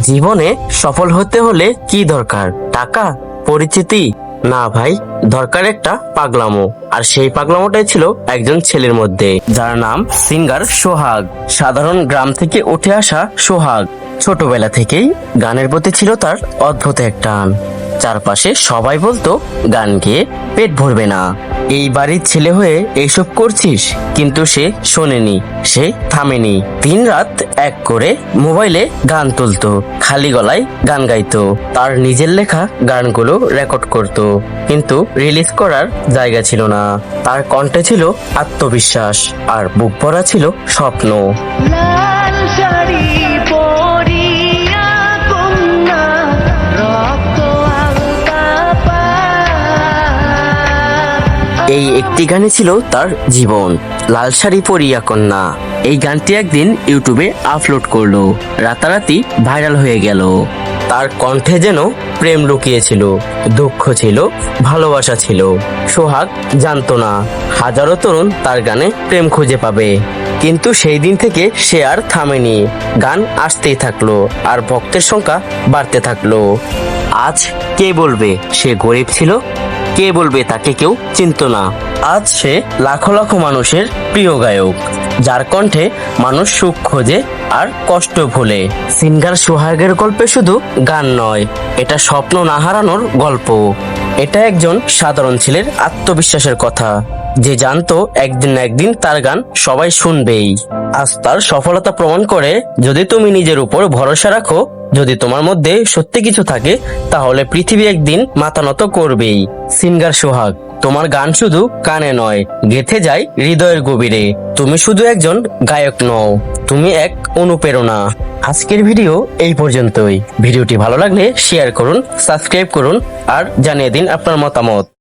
জীবনে সফল হতে হলে কি দরকার? টাকা, পরিচিতি? না ভাই, দরকার একটা পাগলামো। আর সেই পাগলামোটাই ছিল একজন ছেলের মধ্যে, যার নাম সিঙ্গার সোহাগ। সাধারণ গ্রাম থেকে উঠে আসা সোহাগ। ছোটবেলা থেকেই গানের প্রতি ছিল তার অদ্ভুত একটা টান। চারপাশে সবাই বলতো, গান গেয়ে পেট ভরবে না। এই বাড়ির ছেলে হয়ে এইসব করছিস? কিন্তু সে শোনেনি, সে থামেনি। দিন রাত এক করে মোবাইলে গান তুলতো, খালি গলায় গান গাইতো। তার নিজের লেখা গানগুলো রেকর্ড করত, কিন্তু রিলিজ করার জায়গা ছিল না। তার কণ্ঠে ছিল আত্মবিশ্বাস, আর বুক ভরা ছিল স্বপ্ন। এই একটি গানে ছিল তার জীবন। লাল শাড়ি পরিয়া কন্যা। এই গানটি একদিন ইউটিউবে আপলোড করল। রাতারাতি ভাইরাল হয়ে গেল। তার কণ্ঠে যেন প্রেম লুকিয়েছিল, দুঃখ ছিল, ভালোবাসা ছিল। সোহাগ জানতো না। হাজারো তরুণ তার গানে প্রেম খুঁজে পাবে। কিন্তু সেই দিন থেকে সে আর থামেনি। গান আসতেই থাকল আর ভক্তের সংখ্যা বাড়তে থাকল। আজ কে বলবে সে গরিব ছিল? কে বলবে তাকে কেউ চিনত না। আজ সে লাখো লাখো মানুষের প্রিয় গায়ক, যার কণ্ঠে মানুষ সুখ খোঁজে আর কষ্ট ভুলে। সিঙ্গার সোহাগের গল্পে শুধু গান নয়, এটা স্বপ্ন না হারানোর গল্প। এটা একজন সাধারণ ছেলের আত্মবিশ্বাসের কথা, যে জানতো একদিন না একদিন তার গান সবাই শুনবেই। আজ তার সফলতা প্রমাণ করে, যদি তুমি নিজের উপর ভরসা রাখো যদি তোমার মধ্যে সত্যি কিছু থাকে, তাহলে পৃথিবী একদিন মাথা নত করবেই। সিঙ্গার সোহাগ, তোমার গান শুধু কানে নয়, গেথে যায় হৃদয়ের গভীরে। তুমি শুধু একজন গায়ক নও, তুমি এক অনুপ্রেরণা। আজকের ভিডিও এই পর্যন্তই। ভিডিওটি ভালো লাগলে শেয়ার করুন সাবস্ক্রাইব করুন, আর জানিয়ে দিন আপনার মতামত।